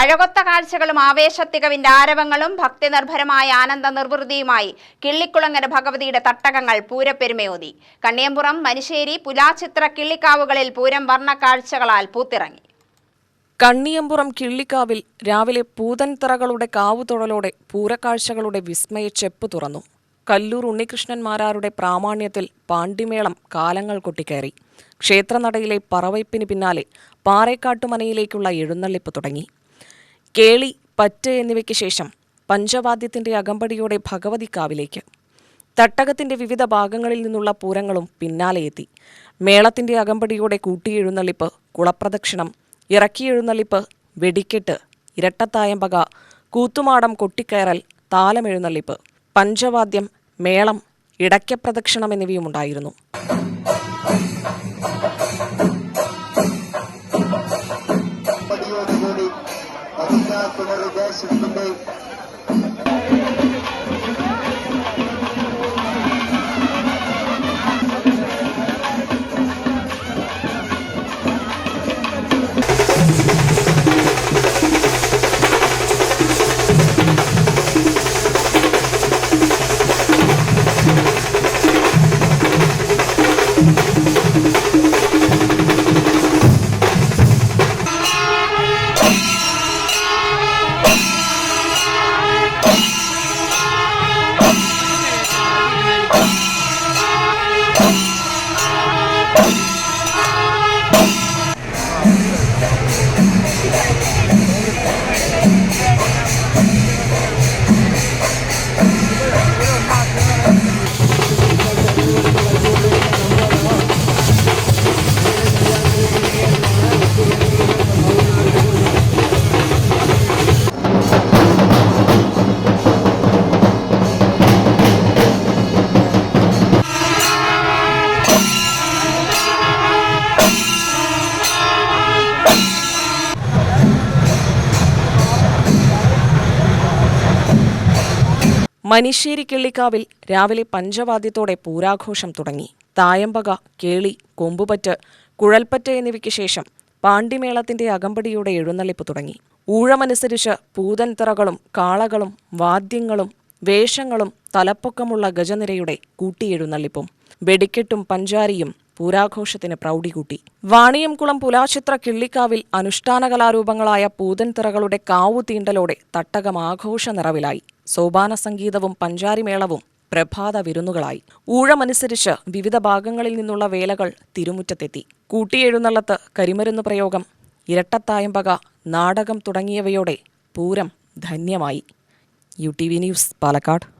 അഴകൊത്ത കാഴ്ചകളും ആവേശത്തികവിന്റെ ആരവങ്ങളും ഭക്തിനിർഭരമായ ആനന്ദ നിർവൃതിയുമായി കിള്ളിക്കുളങ്ങര ഭഗവതിയുടെ തട്ടകങ്ങൾ പൂരപ്പെരുമയോതി. കണ്ണിയമ്പുറം മനുശ്ശേരി പുലാചിത്ര കിള്ളിക്കാവുകളിൽ പൂരം വർണ കാഴ്ചകളാൽ പൂത്തിറങ്ങി. കണ്ണിയമ്പുറം കിള്ളിക്കാവിൽ രാവിലെ പൂതൻതറകളുടെ കാവുതൊഴലോടെ പൂരക്കാഴ്ചകളുടെ വിസ്മയ ചെപ്പ് തുറന്നു. കല്ലൂർ ഉണ്ണികൃഷ്ണന്മാരാരുടെ പ്രാമാണ്യത്തിൽ പാണ്ടിമേളം കാലങ്ങൾ കൊട്ടിക്കയറി. ക്ഷേത്രനടയിലെ പറവയ്പ്പിന് പിന്നാലെ പാറേക്കാട്ടുമനയിലേക്കുള്ള എഴുന്നള്ളിപ്പ് തുടങ്ങി. കേളി പറ്റ് എന്നിവയ്ക്ക് ശേഷം പഞ്ചവാദ്യത്തിന്റെ അകമ്പടിയോടെ ഭഗവതി കാവിലേക്ക്. തട്ടകത്തിന്റെ വിവിധ ഭാഗങ്ങളിൽ നിന്നുള്ള പൂരങ്ങളും പിന്നാലെയെത്തി മേളത്തിന്റെ അകമ്പടിയോടെ കൂട്ടിയെഴുന്നള്ളിപ്പ് കുളപ്രദക്ഷിണം ഇറക്കിയെഴുന്നള്ളിപ്പ് വെടിക്കെട്ട് ഇരട്ടത്തായമ്പക കൂത്തുമാടം കൊട്ടിക്കയറൽ താലമെഴുന്നള്ളിപ്പ് പഞ്ചവാദ്യം മേളം ഇടയ്ക്കപ്രദക്ഷിണം എന്നിവയുമുണ്ടായിരുന്നു. candidato, na né? verdade, também Oh! Manissery രാവിലെ പഞ്ചവാദ്യത്തോടെ പൂരാഘോഷം തുടങ്ങി. തായമ്പക കേളി കൊമ്പുപറ്റ് കുഴൽപ്പറ്റ് എന്നിവയ്ക്ക് ശേഷം പാണ്ടിമേളത്തിന്റെ അകമ്പടിയോടെ എഴുന്നള്ളിപ്പ് തുടങ്ങി. ഊഴമനുസരിച്ച് പൂതൻതിറകളും കാളകളും വാദ്യങ്ങളും വേഷങ്ങളും തലപ്പൊക്കമുള്ള ഗജനിരയുടെ കൂട്ടിയെഴുന്നള്ളിപ്പും വെടിക്കെട്ടും പഞ്ചാരിയും പൂരാഘോഷത്തിന് പ്രൗഢി കൂട്ടി. വാണിയംകുളം പുലാചിത്ര കിള്ളിക്കാവിൽ അനുഷ്ഠാന കലാരൂപങ്ങളായ പൂതൻതിറകളുടെ കാവുതീണ്ടലോടെ തട്ടകം ആഘോഷ നിറവിലായി സോപാന സംഗീതവും പഞ്ചാരിമേളവും പ്രഭാത വിരുന്നുകളായി. ഊഴമനുസരിച്ച് വിവിധ ഭാഗങ്ങളിൽ നിന്നുള്ള വേലകൾ തിരുമുറ്റത്തെത്തി. കൂട്ടിയെഴുന്നള്ളത്ത് കരിമരുന്ന് പ്രയോഗം ഇരട്ടത്തായമ്പക നാടകം തുടങ്ങിയവയോടെ പൂരം ധന്യമായി. U T V news Palakkad.